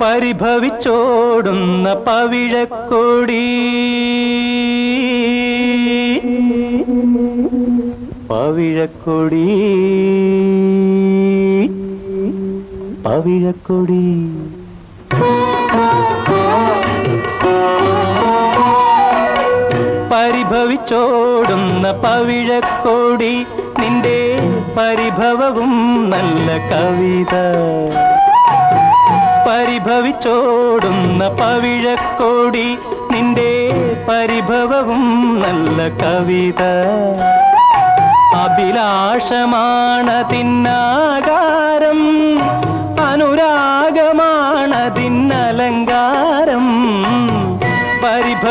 പരിഭവിച്ചോടുന്ന പവിഴക്കൊടി. പവിഴക്കൊടി. പവിഴക്കൊടി. പരിഭവിച്ചോടുന്ന പവിഴക്കോടി നിന്റെ പരിഭവവും നല്ല കവിത. പരിഭവിച്ചോടുന്ന പവിഴക്കോടി നിന്റെ പരിഭവവും നല്ല കവിത. അഭിലാഷമാണതിന്നാകാരം അനുരാഗമാണതിന്നലങ്കാരം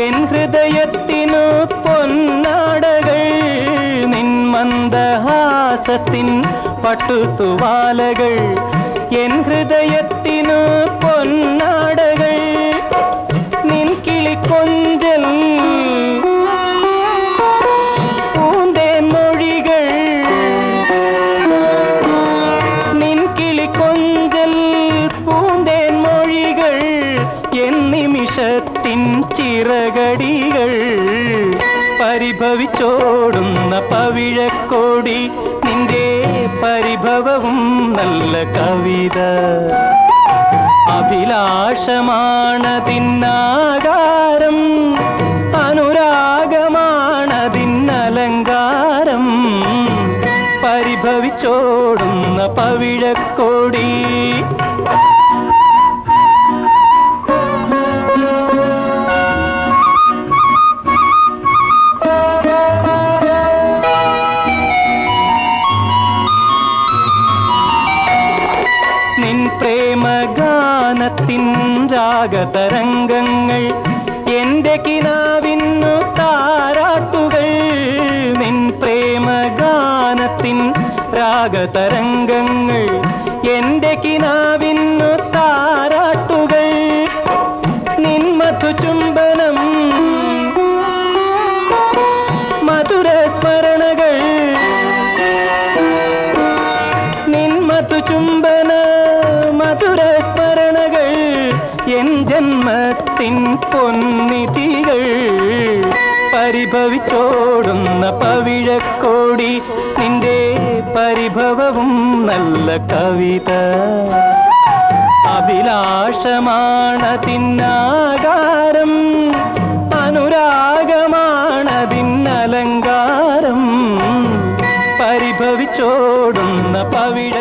என் ஹிருதயத்தினோ பொன்னாடகள் நின் மந்தஹாசத்தின் பட்டு துவாலகள் என் ஹிருதயத்தினோ பொன் ചിറകടികൾ പരിഭവിച്ചോടുന്ന പവിഴക്കോടി നിന്റെ പരിഭവവും നല്ല കവിത. അഭിലാഷമാണതിന്നാകാരം അനുരാഗമാണതിന്നലങ്കാരം പരിഭവിച്ചോടുന്ന പവിഴക്കോടി. പ്രേമഗാനത്തിൻ രാഗതരംഗങ്ങൾ എന്റെ കിനാവിന്നു താരാട്ടുകൾ നിൻ പ്രേമഗാനത്തിൻ രാഗതരംഗങ്ങൾ എന്റെ കിനാവിന്നു ജന്മത്തിൻ പൊന്നിതികൾ പരിഭവിച്ചോടുന്ന പവിഴക്കോടി നിന്റെ പരിഭവവും നല്ല കവിത. അഭിലാഷമാണതിന്നാകാരം അനുരാഗമാണതിന്നലങ്കാരം പരിഭവിച്ചോടുന്ന പവിഴ